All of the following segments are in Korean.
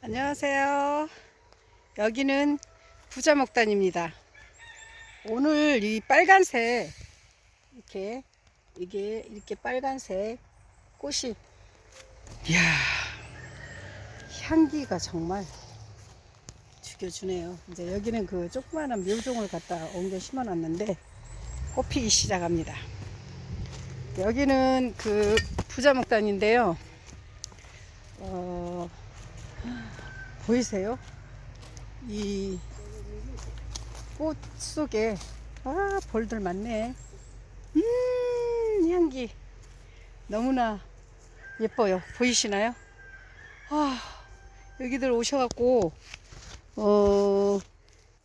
안녕하세요. 여기는 부자목단입니다. 오늘 이 빨간색 이렇게 이게 이렇게 빨간색 꽃이 이야 향기가 정말 죽여주네요. 이제 여기는 그 조그마한 묘종을 갖다 옮겨 심어놨는데 꽃 피기 시작합니다. 여기는 그 부자목단인데요. 어, 보이세요? 이 꽃 속에 아 벌들 많네. 음 향기 너무나 예뻐요. 보이시나요? 아 여기들 오셔갖고 어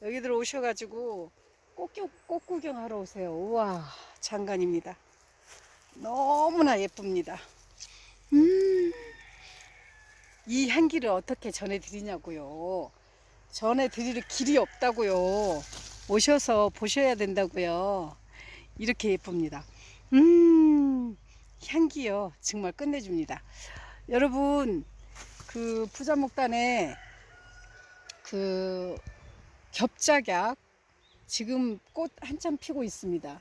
여기들 오셔가지고 꽃, 구- 꽃 구경하러 오세요. 우와 장관입니다. 너무나 예쁩니다. 음. 이 향기를 어떻게 전해드리냐고요. 전해드릴 길이 없다고요. 오셔서 보셔야 된다고요. 이렇게 예쁩니다. 음, 향기요. 정말 끝내줍니다. 여러분, 그 부자목단에 그 겹작약 지금 꽃 한참 피고 있습니다.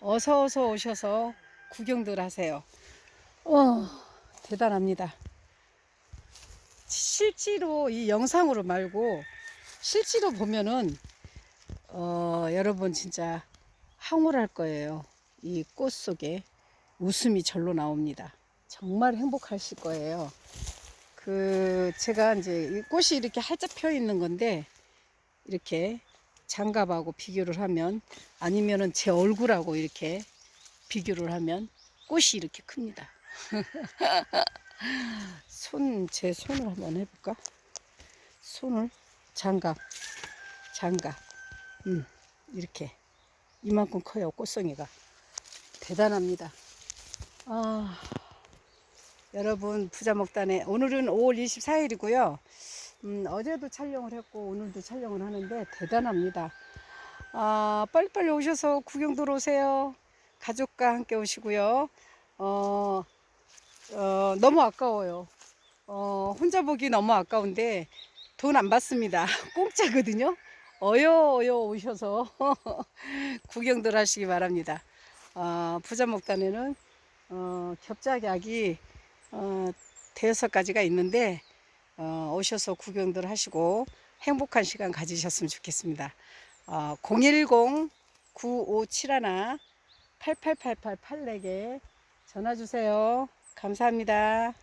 어서 어서 오셔서 구경들 하세요. 어, 대단합니다. 실제로 이 영상으로 말고 실제로 보면은 어, 여러분 진짜 황홀할 거예요. 이 꽃 속에 웃음이 절로 나옵니다. 정말 행복하실 거예요. 그 제가 이제 이 꽃이 이렇게 활짝 펴 있는 건데 이렇게 장갑하고 비교를 하면 아니면은 제 얼굴하고 이렇게 비교를 하면 꽃이 이렇게 큽니다. 손, 제 손을 한번 해볼까? 손을, 장갑, 장갑. 음, 이렇게. 이만큼 커요, 꽃송이가. 대단합니다. 아, 여러분, 부자목단에, 오늘은 5월 24일이고요. 음, 어제도 촬영을 했고, 오늘도 촬영을 하는데, 대단합니다. 아, 빨리빨리 오셔서 구경 들어오세요. 가족과 함께 오시고요. 어, 어, 너무 아까워요. 어, 혼자 보기 너무 아까운데 돈 안 받습니다. 공짜거든요. 어여 어여 오셔서 구경들 하시기 바랍니다. 어, 부자 목단에는 어, 겹작약이 어, 대여섯 가지가 있는데 어, 오셔서 구경들 하시고 행복한 시간 가지셨으면 좋겠습니다. 어, 010-9571-8888 8 전화 주세요. 감사합니다.